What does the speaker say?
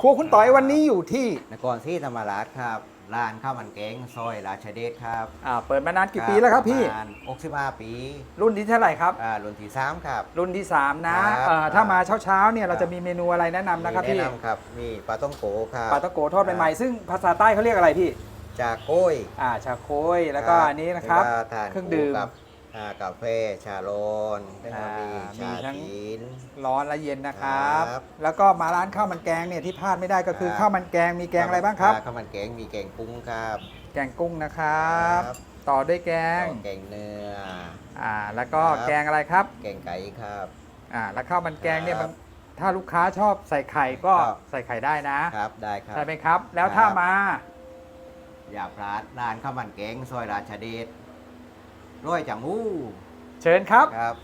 ครัวคุณต่อยวันนี้อยู่ที่นครศรีธรรมราชครับร้านข้าวมันแกงซอยราชเดชครับอ่าเปิดมานานกี่ปีแล้วครับพี่ประมาณ65 ปีรุ่นที่เท่าไหร่ครับอ่ารุ่นที่สามครับ รุ่นที่ 3 นะครับเอ่อถ้ามาเช้าๆเนี่ยเราจะมีเมนูอะไรแนะนำนะครับมีพี่แนะนำครับมีปลาต้องโกครับปลาตะโกทอดใหม่ๆซึ่งภาษาใต้เขาเรียกอะไรพี่จากโก้ยอ่าชาโคยแล้วก็อันนี้นะครับแล้วก็ทานเครื่องดื่มคู่กับอ่ากาแฟ ชาโลนแล้วก็มีอ่ามีชาทั้ง จีน ร้อนและเย็นนะครับ ครับ แล้วก็มาร้านข้าวมันแกงเนี่ยที่พลาดไม่ได้ก็คือครับข้าวมันแกงมีแกงอะไรบ้างครับ ข้าวมันแกงมีแกงกุ้งครับ แกงกุ้งนะครับ ครับ ต่อด้วยแกง แกงเนื้อ อ่า แล้วก็ครับ แกงอะไรครับ แกงไก่ครับ อ่า แล้วข้าวมันแกงเนี่ยครัมับนถ้าลูกค้าชอบใส่ไข่ก็ครับ ใส่ไข่ได้นะ ครับได้ครับ ใช่ไหมครับ แล้วครับถ้ามา อย่าพลาดร้านข้าวมันแกงซอยราชเดช ร้อยจังหู้เชิญครับ ครับ